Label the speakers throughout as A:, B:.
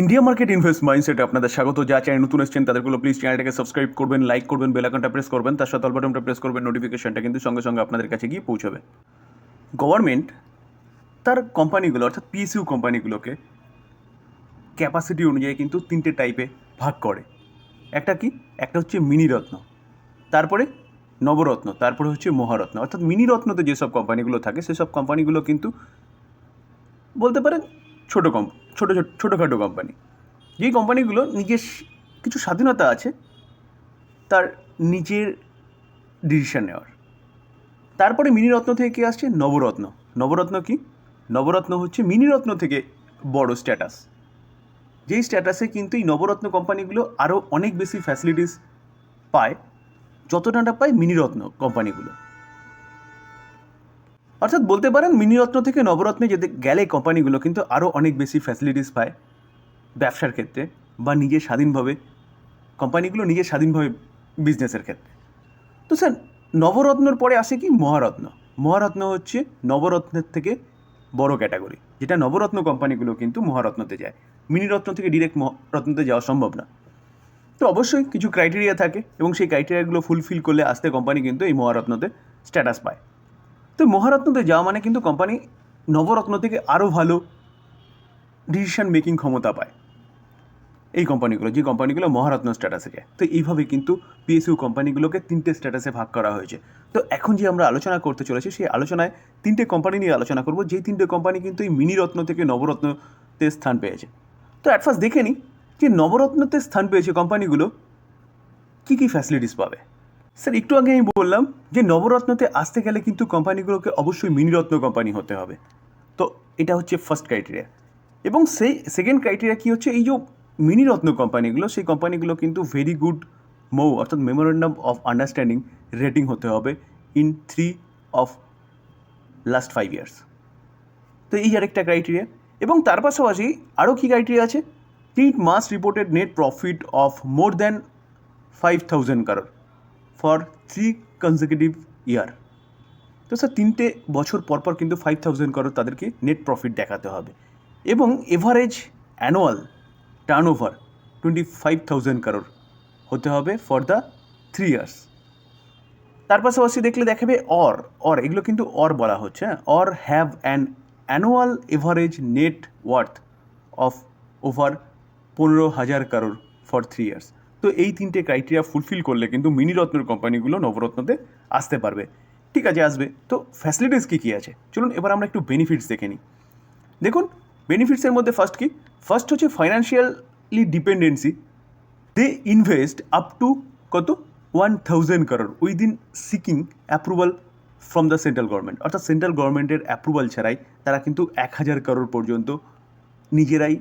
A: India market invest মাইন্ডসেটে আপনাদের স্বাগত। যা চ্যানেল নতুন এসেছেন, তাদেরগুলো প্লিজ চ্যানেলটাকে সাবস্ক্রাইব করবেন লাইক করবেন বেল আইকনটা প্রেস করবেন, তার সাথে বাটনটা প্রেস করবেন নোটিফিকেশনটা কিন্তু সঙ্গে সঙ্গে আপনাদের কাছে গিয়ে পৌঁছবে। গভর্নমেন্ট তার কোম্পানিগুলো অর্থাৎ পিএসইউ কোম্পানিগুলোকে ক্যাপাসিটি অনুযায়ী কিন্তু তিনটে টাইপে ভাগ করে। একটা কি? একটা হচ্ছে মিনি রত্ন তারপরে নবরত্ন, তারপরে হচ্ছে মহারত্ন। অর্থাৎ মিনি রত্নতে যেসব কোম্পানিগুলো থাকে, সেসব কোম্পানিগুলো কিন্তু বলতে পারেন ছোটো কম ছোটো ছোটো, ছোটোখাটো কোম্পানি যেই কোম্পানিগুলো নিজের কিছু স্বাধীনতা আছে, তার নিজের ডিসিশন নেওয়ার। তারপরে মিনিরত্ন থেকে কি আসছে? নবরত্ন। নবরত্ন কি? নবরত্ন হচ্ছে মিনিরত্ন থেকে বড় স্ট্যাটাস যেই স্ট্যাটাসে কিন্তু এই নবরত্ন কোম্পানিগুলো আরও অনেক বেশি ফ্যাসিলিটিস পায়, যতটা পায় মিনিরত্ন কোম্পানিগুলো অর্থাৎ বলতে পারেন মিনিরত্ন থেকে নবরত্নে যেতে গেলে কোম্পানিগুলো কিন্তু আরও অনেক বেশি ফ্যাসিলিটিস পায় ব্যবসার ক্ষেত্রে বা নিজে স্বাধীনভাবে, কোম্পানিগুলো নিজে স্বাধীনভাবে বিজনেসের ক্ষেত্রে। তো স্যার নবরত্নর পরে আসে কি? মহারত্ন। মহারত্ন হচ্ছে নবরত্নের থেকে বড় ক্যাটাগরি যেটা নবরত্ন কোম্পানিগুলো কিন্তু মহারত্নতে যায়। মিনিরত্ন থেকে ডিরেক্ট মহারত্নতে যাওয়া সম্ভব না। তো অবশ্যই কিছু ক্রাইটেরিয়া থাকে এবং সেই ক্রাইটেরিয়াগুলো ফুলফিল করলে আসতে কোম্পানি কিন্তু এই মহারত্নতে স্ট্যাটাস পায়। তো মহারত্নতে যাওয়া মানে কিন্তু কোম্পানি নবরত্ন থেকে আরও ভালো ডিসিশন মেকিং ক্ষমতা পায়। এই কোম্পানিগুলো যে কোম্পানিগুলো মহারত্ন স্ট্যাটাসে যায়। তো এইভাবে কিন্তু পিএসইউ কোম্পানিগুলোকে তিনটে স্ট্যাটাসে ভাগ করা হয়েছে। তো এখন যে আমরা আলোচনা করতে চলেছি, সেই আলোচনায় তিনটে কোম্পানি নিয়ে আলোচনা করব। যেই তিনটে কোম্পানি কিন্তু এই মিনিরত্ন থেকে নবরত্নতে স্থান পেয়েছে। তো অ্যাট ফার্স্ট দেখে নিই যে নবরত্নতে স্থান পেয়েছে কোম্পানিগুলো কী কী ফ্যাসিলিটিস পাবে? স্যার, একটু আগে আমি বললাম যে নবরত্নতে আসতে গেলে কিন্তু কোম্পানিগুলোকে অবশ্যই মিনিরত্ন কোম্পানি হতে হবে। তো এটা হচ্ছে ফার্স্ট ক্রাইটেরিয়া এবং সেই সেকেন্ড ক্রাইটেরিয়া কী হচ্ছে? এই যে মিনিরত্ন কোম্পানিগুলো, সেই কোম্পানিগুলো কিন্তু ভেরি গুড মৌ অর্থাৎ মেমোরেন্ডাম অফ আন্ডারস্ট্যান্ডিং রেটিং হতে হবে in three of last five years তো এই আরেকটা ক্রাইটেরিয়া এবং তার পাশাপাশি আরও কী ক্রাইটেরিয়া আছে? It must reported net profit of more than five thousand crore for three consecutive year তো স্যার তিনটে বছর পর পর কিন্তু ফাইভ থাউজেন্ড করোর তাদেরকে নেট প্রফিট দেখাতে হবে। এবং average annual turnover twenty five thousand crore হতে হবে ফর দ্য থ্রি ইয়ার্স তার পাশাপাশি দেখলে দেখাবে অর অর এগুলো কিন্তু অর বলা হচ্ছে হ্যাঁ? Or have an annual average net worth of over পনেরো হাজার কারোর ফর থ্রি ইয়ার্স তো এই তিনটে ক্রাইটেরিয়া ফুলফিল করলে কিন্তু মিনিরত্নের কোম্পানিগুলো নবরত্নতে আসতে পারবে। ঠিক আছে, আসবে। তো ফ্যাসিলিটিস কী কী আছে? চলুন এবার আমরা একটু বেনিফিটস দেখে নিই। দেখুন বেনিফিটসের মধ্যে ফার্স্ট কি? ফার্স্ট হচ্ছে financially dependency they invest up to কত? One thousand crore within seeking approval from the central government অর্থাৎ সেন্ট্রাল গভর্নমেন্টের অ্যাপ্রুভাল ছাড়াই তারা কিন্তু এক হাজার কারোর পর্যন্ত নিজেরাই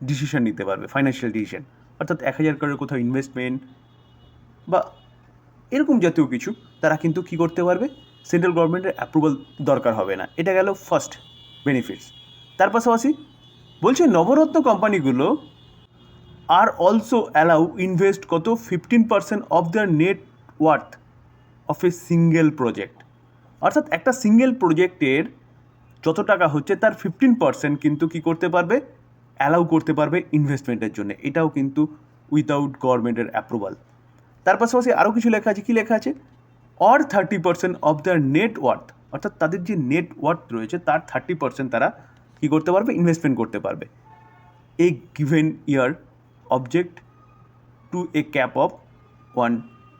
A: ডিসিশন নিতে পারবে ফাইন্যান্সিয়াল ডিসিশন অর্থাৎ এক হাজার কারোর কোথাও ইনভেস্টমেন্ট বা এরকম জাতীয় কিছু, তারা কিন্তু কী করতে পারবে? সেন্ট্রাল গভর্নমেন্টের অ্যাপ্রুভাল দরকার হবে না। এটা গেল ফার্স্ট বেনিফিটস তার পাশাপাশি বলছে নবরত্ন কোম্পানিগুলো আর অলসো অ্যালাউ ইনভেস্ট কত? Fifteen percent of the net worth of a single project অর্থাৎ একটা সিঙ্গেল প্রজেক্টের যত টাকা হচ্ছে, তার ফিফটিন পার্সেন্ট কিন্তু কী করতে পারবে? অ্যালাউ করতে পারবে ইনভেস্টমেন্টের জন্য। এটাও কিন্তু উইথাউট গভর্নমেন্টের অ্যাপ্রুভাল তার পাশাপাশি আরও কিছু লেখা আছে। কী লেখা আছে? Or thirty percent of the net worth অর্থাৎ তাদের যে নেট ওয়ার্থ রয়েছে, তার থার্টি পার্সেন্ট তারা কী করতে পারবে? ইনভেস্টমেন্ট করতে পারবে। A given year object to a cap of one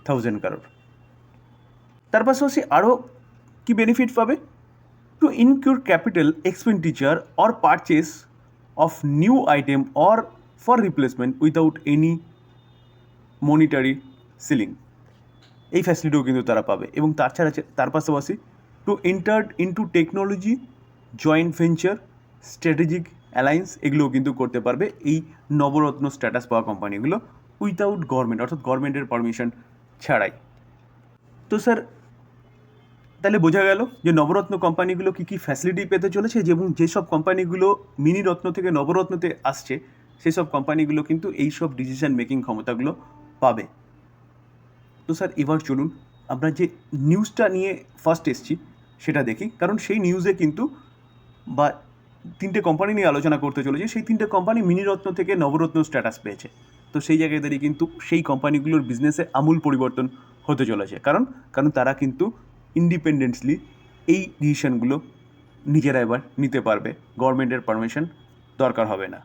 A: thousand crore তার পাশাপাশি আরও কি বেনিফিট পাবে? To incur capital expenditure or purchase of new item or for replacement without any monetary ceiling এই ফ্যাসিলিটিও কিন্তু তারা পাবে এবং তার ছাড়া আছে- তার পাশাপাশি to enter into technology joint venture strategic alliance এগুলোও কিন্তু করতে পারবে এই নবরত্ন স্ট্যাটাস পাওয়া কোম্পানিগুলো উইথাউট গভর্নমেন্ট অর্থাৎ গভর্নমেন্টের পারমিশন ছাড়াই। তো স্যার তাহলে বোঝা গেল যে নবরত্ন কোম্পানিগুলো কী কী ফ্যাসিলিটি পেতে চলেছে এবং যেসব কোম্পানিগুলো মিনি রত্ন থেকে নবরত্নতে আসছে, সেসব কোম্পানিগুলো কিন্তু এই সব ডিসিশন মেকিং ক্ষমতাগুলো পাবে। তো স্যার, এবার চলুন আমরা যে নিউজটা নিয়ে ফার্স্ট এসছি, সেটা দেখি। কারণ সেই নিউজে কিন্তু বা তিনটে কোম্পানি নিয়ে আলোচনা করতে চলেছে, সেই তিনটে কোম্পানি মিনিরত্ন থেকে নবরত্ন স্ট্যাটাস পেয়েছে। তো সেই জায়গায় দাঁড়িয়ে কিন্তু সেই কোম্পানিগুলোর বিজনেসে আমূল পরিবর্তন হতে চলেছে। কারণ কারণ তারা কিন্তু ইন্ডিপেন্ডেন্টলি এই ডিসিশনগুলো নিজেরা এবার নিতে পারবে। গভর্নমেন্টের পারমিশন দরকার হবে না।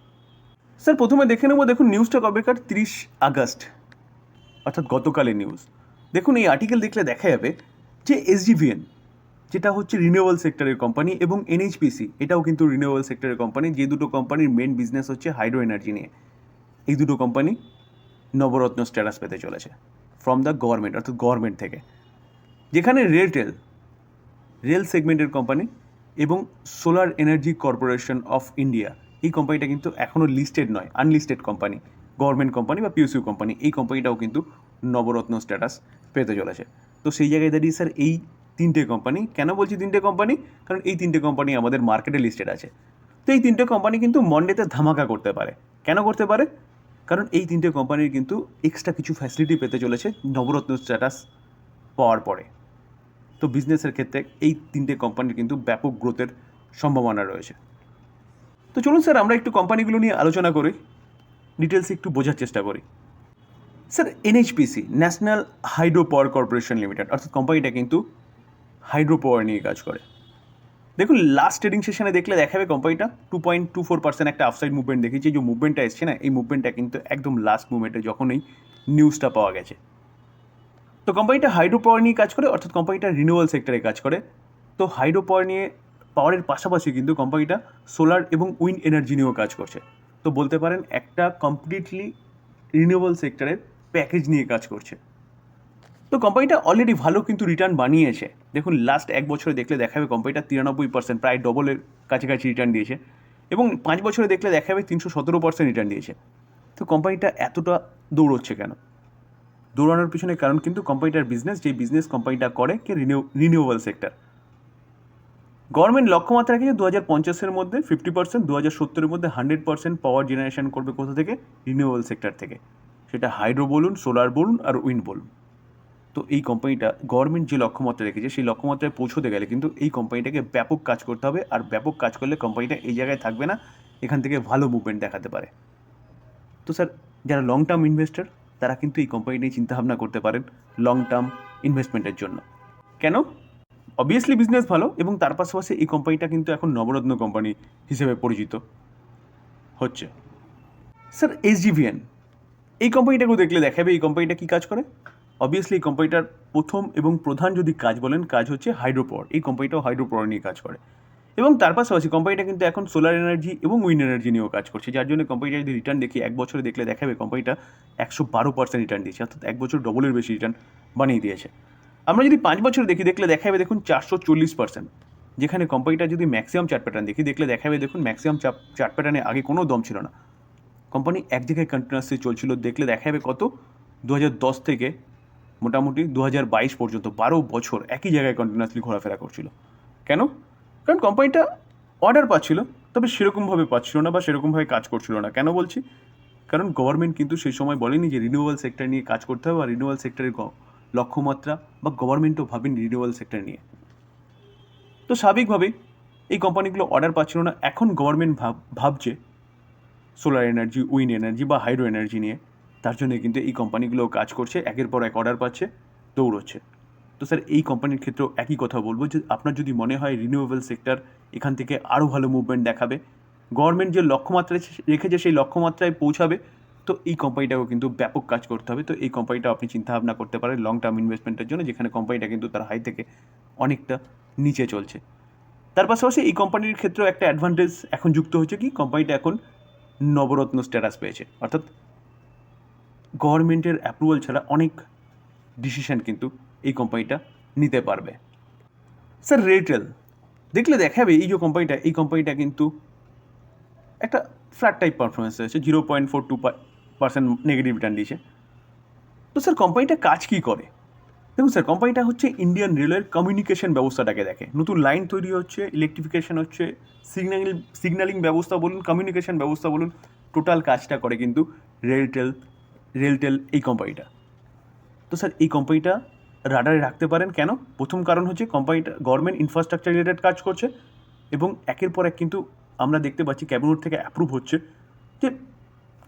A: স্যার প্রথমে দেখে নেব, দেখুন নিউজটা কবেকার তিরিশ আগস্ট। অর্থাৎ গতকালের নিউজ দেখুন, এই আর্টিকেল দেখলে দেখা যাবে যে এসডিভিএন যেটা হচ্ছে রিনিউয়েবল সেক্টরের কোম্পানি এবং এনএইচপিসি এটাও কিন্তু রিনিউয়েবল সেক্টরের কোম্পানি যে দুটো কোম্পানির মেন বিজনেস হচ্ছে হাইড্রো এনার্জি নিয়ে। এই দুটো কোম্পানি নবরত্ন স্ট্যাটাস পেতে চলেছে। ফ্রম দ্য গভর্নমেন্ট অর্থাৎ গভর্নমেন্ট থেকে। যেখানে রেলটেল রেল সেগমেন্টের কোম্পানি এবং solar energy corporation of India এই কোম্পানিটা কিন্তু এখনও লিস্টেড নয় আনলিস্টেড কোম্পানি গভর্নমেন্ট কোম্পানি বা পিউসিউ কোম্পানি এই কোম্পানিটাও কিন্তু নবরত্ন স্ট্যাটাস পেতে চলেছে। তো সেই জায়গায় দাঁড়িয়ে স্যার এই তিনটে কোম্পানি কেন বলছি তিনটে কোম্পানি কারণ এই তিনটে কোম্পানি আমাদের মার্কেটে লিস্টেড আছে। তো এই তিনটে কোম্পানি কিন্তু মন্ডেতে ধামাকা করতে পারে। কেন করতে পারে? কারণ এই তিনটে কোম্পানির কিন্তু এক্সট্রা কিছু ফ্যাসিলিটি পেতে চলেছে নবরত্ন স্ট্যাটাস পাওয়ার পরে। তো বিজনেসের ক্ষেত্রে এই তিনটে কোম্পানির কিন্তু ব্যাপক গ্রোথের সম্ভাবনা রয়েছে। তো চলুন স্যার আমরা একটু কোম্পানিগুলো নিয়ে আলোচনা করি। ডিটেলস একটু বোঝার চেষ্টা করি। Sir NHPC national hydro power corporation limited অর্থাৎ কোম্পানিটা কিন্তু হাইড্রো পাওয়ার নিয়ে কাজ করে। দেখুন লাস্ট ট্রেডিং সেশনে দেখলে দেখাবে কোম্পানিটা two point two four percent একটা আফসাইড মুভমেন্ট দেখেছি যে মুভমেন্টটা এসছে না, এই মুভমেন্টটা কিন্তু একদম লাস্ট মুভমেন্টে যখন এই নিউজটা পাওয়া গেছে। তো কোম্পানিটা হাইড্রো পাওয়ার নিয়ে কাজ করে, অর্থাৎ কোম্পানিটা রিনিউয়াল সেক্টরে কাজ করে। তো হাইড্রো পাওয়ার নিয়ে পাওয়ারের পাশাপাশি কিন্তু কোম্পানিটা সোলার এবং উইন্ড এনার্জি নিয়েও কাজ করছে। তো বলতে পারেন, একটা কমপ্লিটলি রিনিউয়েবল সেক্টরের প্যাকেজ নিয়ে কাজ করছে। তো কোম্পানিটা অলরেডি ভালো কিন্তু রিটার্ন বানিয়েছে। দেখুন লাস্ট এক বছরে দেখলে দেখাবে কোম্পানিটা তিরানব্বই পার্সেন্ট প্রায় ডবলের কাছাকাছি রিটার্ন দিয়েছে। এবং পাঁচ বছরে দেখলে দেখাবে তিনশো সতেরো পার্সেন্ট রিটার্ন দিয়েছে। তো কোম্পানিটা এতটা দৌড়চ্ছে কেন? দৌড়ানোর পিছনে কারণ কিন্তু কোম্পানিটার বিজনেস যে বিজনেস কোম্পানিটা করে, কে রিনিউ রিনিউয়েবল সেক্টর গভর্নমেন্ট লক্ষ্যমাত্রা রেখেছে দু হাজার পঞ্চাশের মধ্যে ফিফটি পার্সেন্ট দু হাজার সত্তরের মধ্যে হান্ড্রেড পার্সেন্ট পাওয়ার জেনারেশন করবে কোথা থেকে? রিনিউয়েবল সেক্টর থেকে। সেটা হাইড্রো বলুন সোলার বলুন আর উইন্ড বলুন তো এই কোম্পানিটা গভর্নমেন্ট যে লক্ষ্যমাত্রা রেখেছে, সেই লক্ষ্যমাত্রায় পৌঁছতে গেলে কিন্তু এই কোম্পানিটাকে ব্যাপক কাজ করতে হবে আর ব্যাপক কাজ করলে কোম্পানিটা এই জায়গায় থাকবে না, এখান থেকে ভালো মুভমেন্ট দেখাতে পারে। তো স্যার যারা লং টার্ম ইনভেস্টর তারা কিন্তু এই কোম্পানি নিয়ে চিন্তাভাবনা করতে পারেন লং টার্ম ইনভেস্টমেন্টের জন্য। কেন? অবভিয়াসলি বিজনেস ভালো এবং তার পাশাপাশি এই কোম্পানিটা কিন্তু এখন নবরত্ন কোম্পানি হিসেবে পরিচিত হচ্ছে। স্যার এসজিভিএন এই কোম্পানিটাকেও দেখলে দেখাবে, এই কোম্পানিটা কী কাজ করে? অবভিয়াসলি এই কোম্পানিটার প্রথম এবং প্রধান যদি কাজ বলেন, কাজ হচ্ছে হাইড্রোপাওয়ার এই কোম্পানিটাও হাইড্রোপাওয়ার নিয়ে কাজ করে। এবং তার পাশাপাশি কোম্পানিটা কিন্তু এখন সোলার এনার্জি এবং উইন্ড এনার্জি নিয়েও কাজ করছে, যার জন্য কোম্পানিটা যদি রিটার্ন দেখি, এক বছরে দেখলে দেখাবে কোম্পানিটা একশো বারো পার্সেন্ট রিটার্ন দিয়েছে, অর্থাৎ এক বছর ডবলের বেশি রিটার্ন বানিয়ে দিয়েছে। আমরা যদি পাঁচ বছর দেখি, দেখলে দেখাবে দেখুন চারশো চল্লিশ পার্সেন্ট যেখানে কোম্পানিটা যদি ম্যাক্সিমাম চার্ট প্যাটার্ন দেখি, দেখলে দেখাবে দেখুন ম্যাক্সিমাম চার্ট প্যাটার্নে আগে কোনো দম ছিল না। কোম্পানি এক জায়গায় কন্টিনিউয়াসলি চলছিল, দেখলে দেখাবে কত? দু দশ থেকে মোটামুটি দু হাজার বাইশ পর্যন্ত বারো বছর একই জায়গায় কন্টিনিউয়াসলি ঘোরাফেরা করছিল। কেন? কারণ কোম্পানিটা অর্ডার পাচ্ছিল, তবে সেরকমভাবে পাচ্ছিল না বা সেরকমভাবে কাজ করছিল না। কেন বলছি? কারণ গভর্নমেন্ট কিন্তু সেই সময় বলেনি যে রিনিউয়াল সেক্টর নিয়ে কাজ করতে হবে বা রিনিউয়াল সেক্টরের লক্ষ্যমাত্রা বা গভর্নমেন্টও ভাবেন রিনিউয়াল সেক্টর নিয়ে। তো স্বাভাবিকভাবেই এই কোম্পানিগুলো অর্ডার পাচ্ছিল না। এখন গভর্নমেন্ট ভাব ভাবছে সোলার এনার্জি উইন্ড এনার্জি বা হাইড্রো এনার্জি নিয়ে। তার জন্য কিন্তু এই কোম্পানিগুলো কাজ করছে, একের পর এক অর্ডার পাচ্ছে, দৌড়চ্ছে। তো স্যার, এই কোম্পানির ক্ষেত্রেও একই কথা বলব যে আপনার যদি মনে হয় রিনিউয়েবল সেক্টর এখান থেকে আরও ভালো মুভমেন্ট দেখাবে। গভর্নমেন্ট যে লক্ষ্যমাত্রা রেখেছে সেই লক্ষ্যমাত্রায় পৌঁছাবে। তো এই কোম্পানিটাকেও কিন্তু ব্যাপক কাজ করতে হবে। তো এই কোম্পানিটা আপনি চিন্তাভাবনা করতে পারেন লং টার্ম ইনভেস্টমেন্টের জন্য, যেখানে কোম্পানিটা কিন্তু তার হাই থেকে অনেকটা নিচে চলছে। তার পাশাপাশি এই কোম্পানির ক্ষেত্রেও একটা অ্যাডভান্টেজ এখন যুক্ত হচ্ছে কি কোম্পানিটা এখন নবরত্ন স্ট্যাটাস পেয়েছে। অর্থাৎ গভর্নমেন্টের অ্যাপ্রুভাল ছাড়া অনেক ডিসিশন কিন্তু এই কোম্পানিটা নিতে পারবে। স্যার রেটেল দেখলে দেখাবে এই যে কোম্পানিটা এই কোম্পানিটা কিন্তু একটা ফ্ল্যাট টাইপ পারফরমেন্স রয়েছে zero point four two percent negative return দিয়েছে। তো স্যার কোম্পানিটা কাজ কী করে? দেখুন স্যার কোম্পানিটা হচ্ছে ইন্ডিয়ান রেলওয়ের কমিউনিকেশন ব্যবস্থাটাকে দেখে। নতুন লাইন তৈরি হচ্ছে ইলেকট্রিফিকেশন হচ্ছে সিগন্যাল সিগন্যালিং ব্যবস্থা বলুন কমিউনিকেশন ব্যবস্থা বলুন টোটাল কাজটা করে কিন্তু রেলটেল রেলটেল এই কোম্পানিটা তো স্যার এই কোম্পানিটা রাডারে রাখতে পারেন। কেন? প্রথম কারণ হচ্ছে কোম্পানিটা গভর্নমেন্ট ইনফ্রাস্ট্রাকচার রিলেটেড কাজ করছে এবং একের পর এক কিন্তু আমরা দেখতে পাচ্ছি ক্যাবিনেট থেকে অ্যাপ্রুভ হচ্ছে যে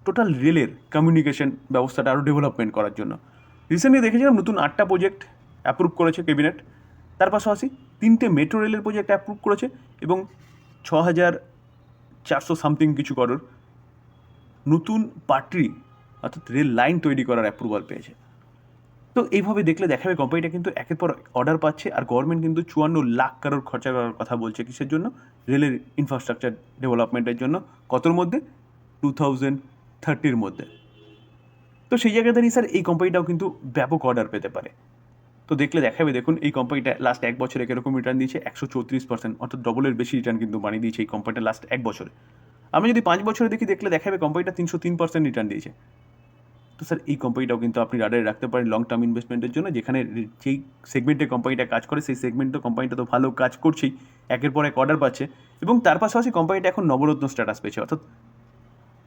A: টোটাল রেলের কমিউনিকেশন ব্যবস্থাটা আরও ডেভেলপমেন্ট করার জন্য। রিসেন্টলি দেখেছিলাম নতুন আটটা প্রজেক্ট অ্যাপ্রুভ করেছে ক্যাবিনেট তার পাশাপাশি তিনটে মেট্রো রেলের প্রজেক্ট অ্যাপ্রুভ করেছে এবং ছ হাজার চারশো সামথিং কিছু করোর নতুন পাটরি, অর্থাৎ রেল লাইন তৈরি করার অ্যাপ্রুভাল পেয়েছে। তো এইভাবে দেখলে দেখাবে কোম্পানিটা কিন্তু একের পর অর্ডার পাচ্ছে আর গভর্নমেন্ট কিন্তু চুয়ান্ন লাখ কারোর খরচা করার কথা বলছে কিসের জন্য? রেলের ইনফ্রাস্ট্রাকচার ডেভেলপমেন্টের জন্য। কতর মধ্যে? টু থাউজেন্ড থার্টির মধ্যে। তো সেই জায়গায় দাঁড়িয়ে স্যার এই কোম্পানিটাও কিন্তু ব্যাপক অর্ডার পেতে পারে। তো দেখলে দেখাবে, দেখুন এই কোম্পানিটা লাস্ট এক বছরে কীরকম রিটার্ন দিয়েছে? একশো চৌত্রিশ পার্সেন্ট অর্থাৎ ডবলের বেশি রিটার্ন কিন্তু বানিয়ে দিয়েছে এই কোম্পানিটা লাস্ট এক বছরে। আমি যদি পাঁচ বছরে দেখি, দেখলে দেখাবে কোম্পানিটা তিনশো তিন পার্সেন্ট রিটার্ন দিয়েছে। তো স্যার, এই কোম্পানিটাও কিন্তু আপনি রাডারে রাখতে পারেন লং টার্ম ইনভেস্টমেন্টের জন্য, যেখানে যেই সেগমেন্টে কোম্পানিটা কাজ করে, সেই সেগমেন্টে কোম্পানিটা তো ভালো কাজ করছেই, একের পর এক অর্ডার পাচ্ছে এবং তার পাশাপাশি কোম্পানিটা এখন নবরত্ন স্ট্যাটাস পেয়েছে, অর্থাৎ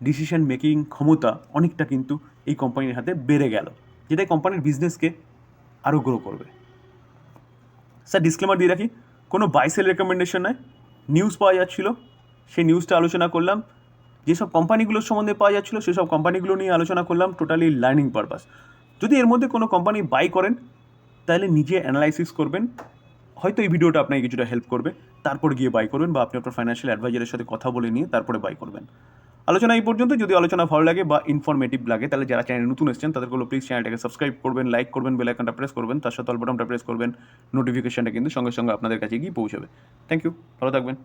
A: ডিসিশন মেকিং ক্ষমতা অনেকটা কিন্তু এই কোম্পানির হাতে বেড়ে গেল যেটা কোম্পানির বিজনেসকে আরও গ্রো করবে। স্যার ডিসক্লেমার দিয়ে রাখি, কোনো বাইসেল রেকমেন্ডেশন নয় নিউজ পাওয়া যাচ্ছিল, সেই নিউজটা আলোচনা করলাম যেসব কোম্পানিগুলোর সম্বন্ধে পাওয়া যাচ্ছিল, সেসব কোম্পানিগুলো নিয়ে আলোচনা করলাম টোটালি লার্নিং পারপাস যদি এর মধ্যে কোনো কোম্পানি বাই করেন, তাহলে নিজে অ্যানালাইসিস করবেন। হয়তো এই ভিডিওটা আপনাকে কিছুটা হেল্প করবে। তারপর গিয়ে বাই করবেন বা আপনি আপনার ফাইন্যান্সিয়াল অ্যাডভাইজারের সাথে কথা বলে নিয়ে তারপরে বাই করবেন। আলোচনা এই পর্যন্ত। যদি আলোচনা ভালো লাগে বা ইনফরমেটিভ লাগে, তাহলে যারা চ্যানেলে নতুন এসেছেন তাদেরগুলো প্লিজ চ্যানেলটাকে সাবস্ক্রাইব করবেন লাইক করবেন বেল আইকনটা প্রেস করবেন, তার সাথে অল বাটনটা প্রেস করবেন নোটিফিকেশনটা কিন্তু সঙ্গে সঙ্গে আপনাদের কাছে গিয়ে পৌঁছাবে। থ্যাংক ইউ ভালো থাকবেন।